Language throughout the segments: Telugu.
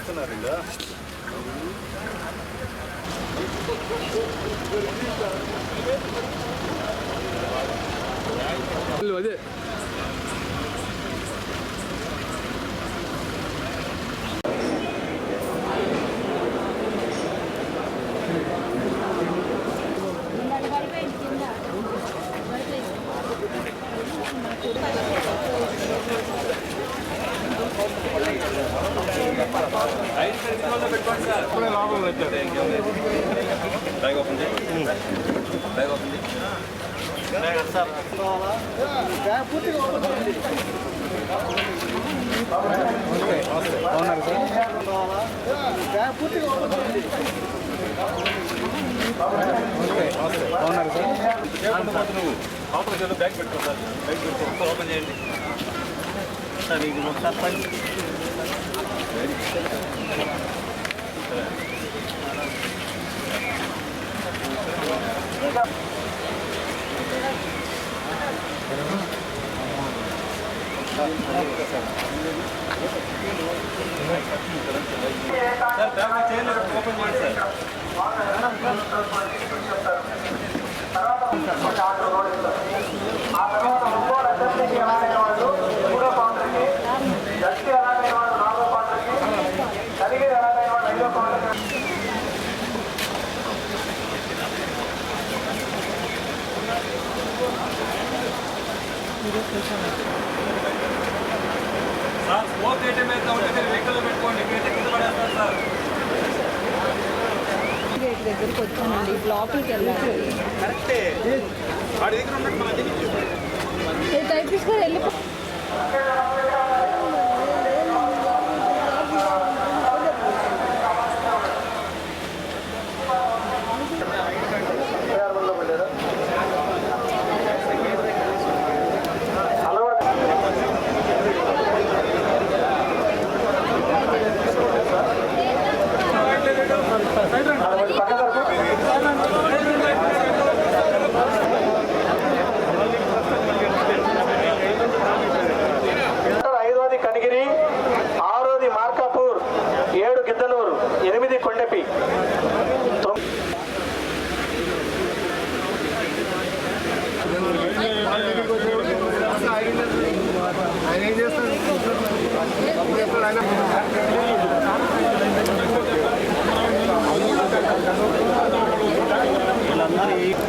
ఆడబడితే ఆడ తీస్తున్నారు ఇంకా అదే లాభం వచ్చారు బ్యాగ్ ఓపెన్ చేయి బ్యాగ్ ఓపెన్ చేయి అవునారు సార్ అవునారు సార్ నువ్వు లోపల బ్యాగ్ పెట్టుకో సార్ బ్యాగ్ పెట్టుకో ఓపెన్ చేయండి సార్ ఇది ఒకసారి సార్ బ్యాగ్ చేయండి ఓపెన్ చేయండి సార్ సార్ స్మోక్ ఏటీఎం అయితే ఉంటే మీరు వెహికల్ పెట్టుకోండి. గేట్ కింద పడేస్తారు సార్. గేట్ దగ్గరికి వచ్చానండి లోపలికి వెళ్ళాలి. కరెక్టే. వాడి దగ్గర ఉన్నట్టు మన దగ్గర వెళ్ళిపో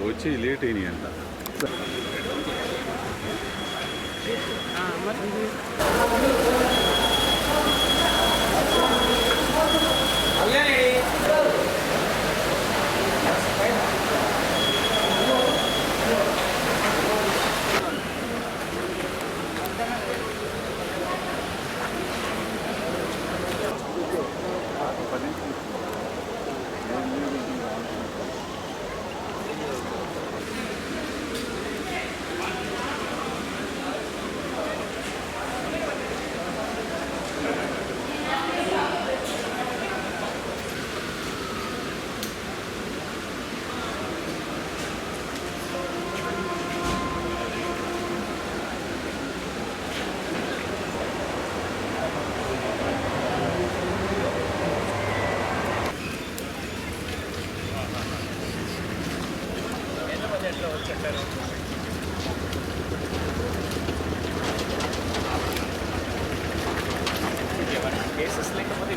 കൊച്ചിയിലെ ടീനിയല്ല അങ്ങനെ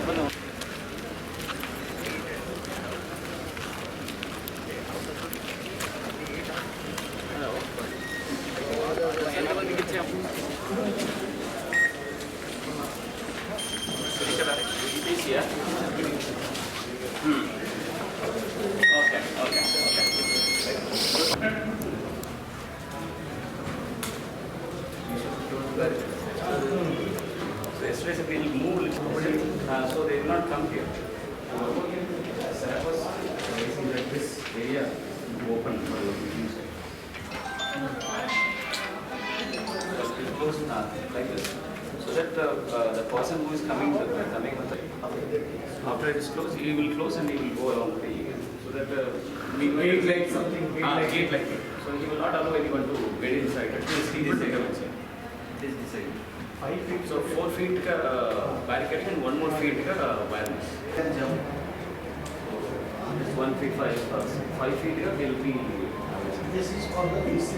네. person who is coming, the- coming with the, after it is closed, he will close and he will go along with the, so that the. Gate like something. Gate like, so he will not allow anyone to get inside, at least he is there inside. This design. Five feet. So four feet का barricade and one more feet का wireless. Can jump. This one feet five, uh, five feet का will be. This is for the DC.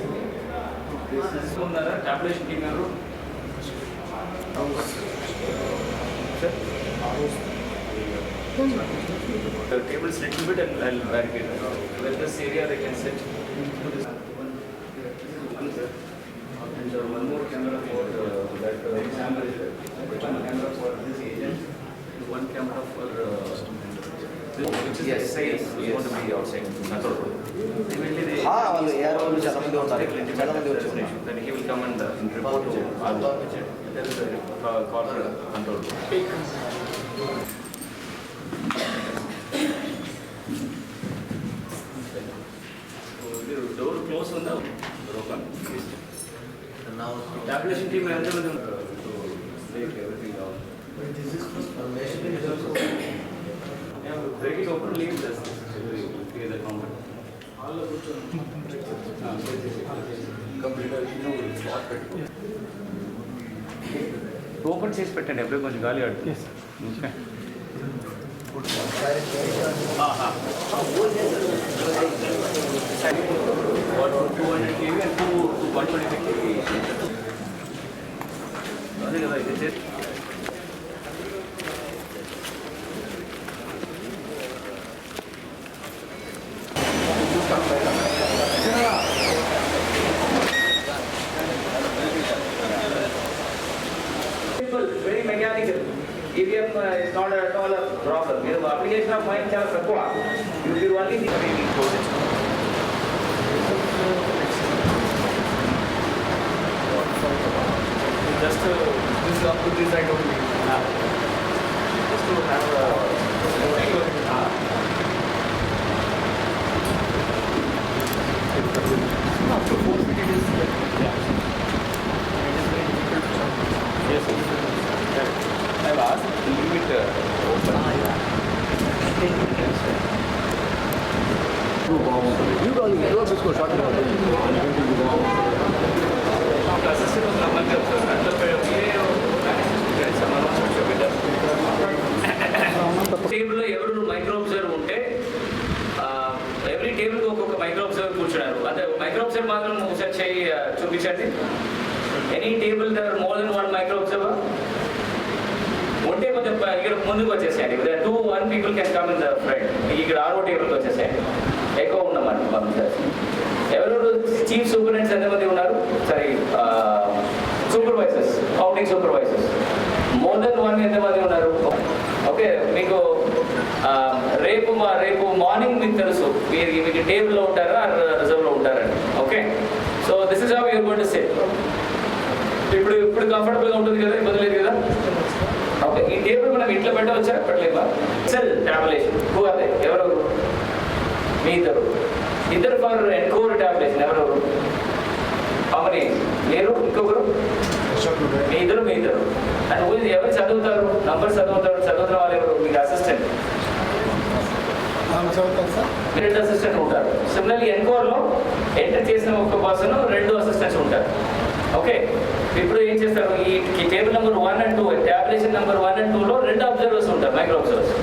This is from the tabulation team garu. Sir? The table is little bit and I'll barricade. Where this area they can sit. This one, sir. And uh, one more camera for uh, that uh, exam result. One camera for this agent. and One camera for. Uh, this, which is Yes, SIS, yes, who's going to be outside. Control room. Immediately they. ఆ, వాళ్ళు ఏఆర్ వాళ్ళు చాలా మంది ఉన్నారు. చాలా మంది వచ్చి ఉన్నారు. Then he will come and uh, report to. There is a uh, call for control room. So, ಇದು డోర్ క్లోజ్ ఉందా డోర్ ఓపెన్ టాబ్యులేషన్ టీమ్ ఎంతమంది ఉంటారు to make everything out break it open leave this clear the counter హాల్లో కూర్చొని ఓపెన్ చేసి పెట్టండి ఎప్పుడు కొంచెం గాలి ఆడుతుంది. Okay two hundred KV and two one twenty five KV అదే కదా ఇది mechanical. EVM uh, is not at all a problem. మీరు అప్లికేషన్ ఆఫ్ మైండ్ చాలా తక్కువ you only just uh, this up to this side only. Just to have a. చేయి చూపించండి. Any table there more than one micro observer ఉంటే కొంచెం ఇక్కడ ముందుకు వచ్చేసేయండి. Two one people can come in the front ఇక్కడ ఆరో టేబుల్కి వచ్చేసేయండి. ఎక్కువ ఉన్నామండి పంపించారు ఎవరెవరు చీఫ్ సూపరింటెండెంట్స్ ఎంతమంది ఉన్నారు? Sorry supervisors counting supervisors more than one ఎంతమంది ఉన్నారు? ఓకే మీకు రేపు మా రేపు మార్నింగ్ మీకు తెలుసు. మీరు మీకు టేబుల్లో ఉంటారా? రిజర్వ్లో ఉంటారండి. Okay so this is how you're going to say ఇప్పుడు ఇప్పుడు కంఫర్టబుల్గా ఉంటుంది కదా? ఇబ్బంది లేదు కదా? ఓకే ఈ టేబుల్ మనం ఇంట్లో పెట్టవచ్చా పెట్టలేమా cell tabulation who are they ఎవరు? మీ ఇద్దరు. ఇద్దరు ఫర్ ఎన్కోర్ టాబ్లేషన్ ఎవరు? అవని మీరు ఇంకొకరు? మీ ఇద్దరు మీ ఇద్దరు. అండ్ ఎవరు చదువుతారు? నంబర్ చదువుతారు. చదువుతున్న వాళ్ళు ఎవరు? మీకు అసిస్టెంట్ రెండు అసిస్టెంట్ ఉంటారు. సిమిలర్లీ ఎన్కోర్లో ఎంటర్ చేసిన ఒక పర్సన్ రెండు అసిస్టెంట్స్ ఉంటారు. ఓకే ఇప్పుడు ఏం చేస్తారు? ఈ table number one and two tabulation number one and టూలో రెండు అబ్జర్వర్స్ ఉంటారు micro observers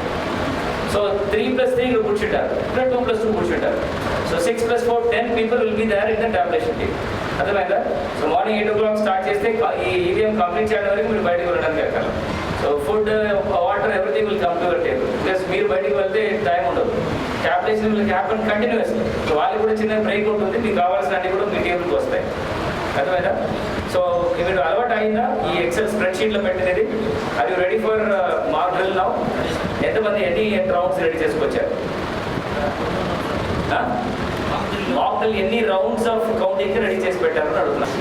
so three plus three కూర్చుంటారు. ఇక్కడ టూ ప్లస్ టూ కూర్చుంటారు. So six plus four ten people will be there in the tabulation team అర్థమైందా? So morning eight o'clock start చేస్తే ఈ ఈవీఎం కంప్లీట్ చేయడం వరకు మీరు బయటకు వెళ్ళడానికి అక్కడ food water everything will come to your table plus మీరు బయటకు వెళ్తే టైం ఉండదు. Tabulation will happen continues so వాళ్ళకి కూడా చిన్న బ్రేక్ ఉంటుంది. మీకు కావాల్సిన అన్ని కూడా మీ టేబుల్కి వస్తాయి. అర్థమైనా సో మీరు అలవాటు అయిందా? ఈ ఎక్సెల్ స్ప్రెడ్షీట్లో పెట్టినది. అది ready for mock drill now ఎంతమంది ఎన్ని రౌండ్స్ రెడీ చేసుకొచ్చారు? మాక్ డ్రిల్ ఎన్ని రౌండ్స్ ఆఫ్ కౌంటింగ్కి రెడీ చేసి పెట్టారని అడుగుతున్నాను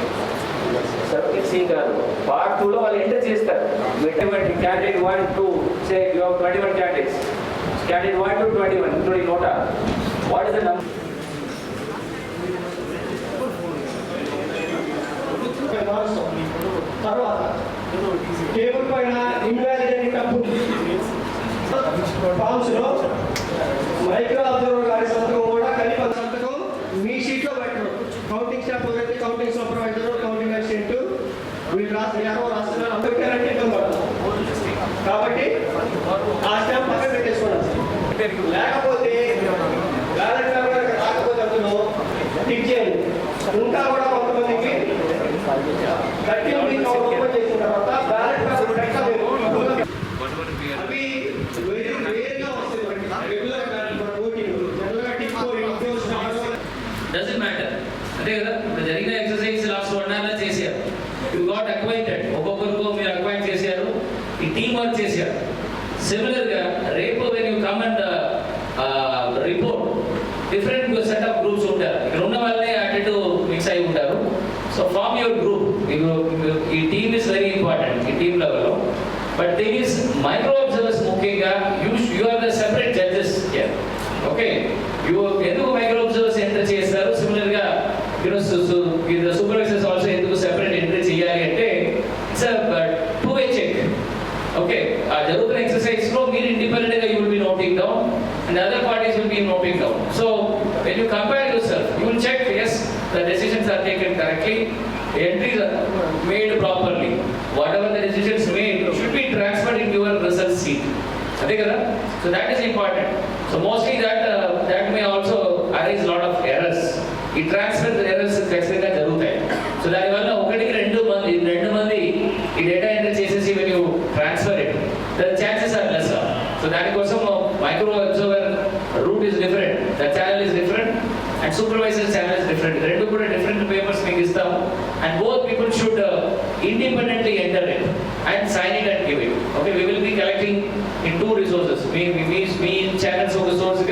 సార్ సి కాదు. పార్ట్ టూలో వాళ్ళు ఎంటర్ చేస్తారు. ఎటువంటి candidate one two say you have twenty one candidates candidate one to twenty one including NOTA what is the number తర్వాత టేబుల్ పైన ఇన్వాలిడ్ అని తప్పు ఫామ్స్లో మైక్రో అబ్జర్వర్ గారి సంతకం కూడా కలిపి సంతకం మీ షీట్లో పెట్టడం కౌంటింగ్ స్టాఫ్ ఎవరైతే కౌంటింగ్ సూపర్వైజర్ వీళ్ళు రాసిన అందరికీ కాబట్టి ఆ స్టాంప్ పక్కన పెట్టేసుకోండి. లేకపోతే బ్యాలెట్ పేపర్ రాకపోతే అందులో టిక్ చేయండి. ఇంకా కూడా కొంతమందికి కట్టి ఓపెన్ చేసిన తర్వాత బ్యాలెట్ పేపర్ పెట్టలేదు అవి వేరే వేరేగా వస్తాయి మనకి రెగ్యులర్ బ్యాలెట్ ఓటింగ్ జనరల్గా టిక్ ఇంక్లోజ్ డజన్ మ్యాటర్ అంతే కదా ఇప్పుడు జరిగిన ఎక్సర్సైజ్ లాస్ట్ వన్ అవర్ చేశారు యూ గాట్ అక్వైంటెడ్ ఒక్కొక్కరికో మీరు అక్వైంట్ చేశారు ఈ టీమ్ వర్క్ చేశారు సిమిలర్గా రేపు when you come and report different set of groups ఉంటారు ఇక్కడ ఉన్న వాళ్ళే అటు ఇటు మిక్స్ అయి ఉంటారు సో ఫార్మ్ యువర్ గ్రూప్ ఈ టీమ్ ఇస్ వెరీ ఇంపార్టెంట్ ఈ టీమ్ లెవెల్లో but thing is micro observers ముఖ్యంగా you you are the separate judges here okay you ఎందుకు మైక్రో అబ్జర్వర్స్ ఎంటర్ చేస్తారు? సిమిలర్గా యూనో సూపర్వైజర్స్ ఆల్సో ఎందుకు సెపరేట్ ఎంట్రీ చేయాలి అంటే it's two way check okay ఆ జరుగుతున్న ఎక్సర్సైజ్లో మీరు ఇండిపెండెంట్గా you will be noting down and other parties will be noting down so when you compare yourself you will check as the decisions are taken correctly entries made properly whatever the decisions made should be transferred in your result sheet అదే కదా so that is important so mostly that that may also arise lot of errors ఈ ట్రాన్స్ఫర్ ఎర్రర్స్ ఖచ్చితంగా జరుగుతాయి. సో దానివల్ల ఒకటికి రెండు మంది రెండు మంది ఈ డేటా ఎంటర్ చేసేసి when you transfer it the chances are less so దానికోసం micro observer route is different the channel is different and supervisor channel is different రెండు కూడా డిఫరెంట్ పేపర్స్ మీకు ఇస్తాము. And both people should independently enter it and sign it and give it okay we will be collecting in two resources. We, we, we, we channels of resources.